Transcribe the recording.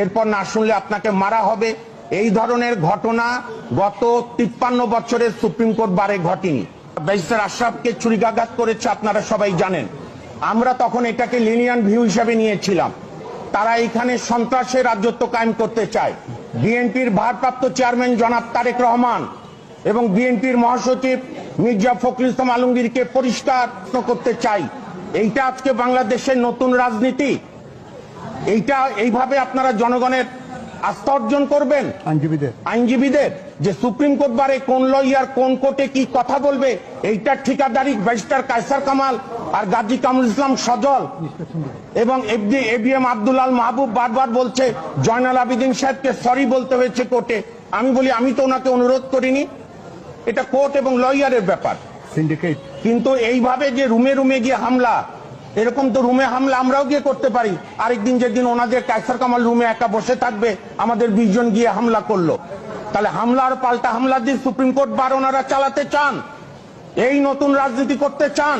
এরপর না শুনলে আপনাকে মারা হবে। এই ধরনের ঘটনা গত তিপ্পান্ন বছরের সুপ্রিম কোর্ট বারে ঘটেনি। ব্যারিস্টার আশরাফকে ছুরিকাঘাত করেছে আপনারা সবাই জানেন। আমরা তখন এটাকে লিনিয়ান ভিউ হিসাবে নিয়েছিলাম। তারা এখানে সন্ত্রাসের রাজত্ব কায়েম করতে চায়। বিএনপির ভারপ্রাপ্ত চেয়ারম্যান জনাব তারেক রহমান এবং বিএনপির মহাসচিব মির্জা ফখরুল ইসলাম আলমগীরকে পরিষ্কার করতে চাই। এইটা আজকে বাংলাদেশের নতুন রাজনীতি। এইটা এইভাবে আপনারা জনগণের আস্থা অর্জন করবেন? আইনজীবীদের। আইনজীবীদের? যে সুপ্রিম কোর্ট বারে কোন লয়ার কোন কোর্টে কি কথা বলবে এইটার ঠিকাদারি ব্যারিস্টার কায়সার কামাল আর গাজী কামরুল ইসলাম সজল এবং এফডি এবিএম আব্দুল আল মাহবুব বারবার বলছে জয়নাল আবিদিন সাহেবকে সরি বলতে হয়েছে কোর্টে। আমি বলি আমি তো ওনাকে অনুরোধ করিনি। এটা কোর্ট এবং লয়ারের ব্যাপার। সিন্ডিকেট কিন্তু এইভাবে যে রুমে রুমে গিয়ে হামলা এরকম তো রুমে হামলা আমরাও গিয়ে করতে পারি। আরেকদিন যেদিন ওনাদের কায়সার কামাল রুমে একা বসে থাকবে, আমাদের বিশ জন গিয়ে হামলা করল। তাহলে হামলা আর পাল্টা হামলা দিয়ে সুপ্রিম কোর্ট বার ওনারা চালাতে চান? এই নতুন রাজনীতি করতে চান?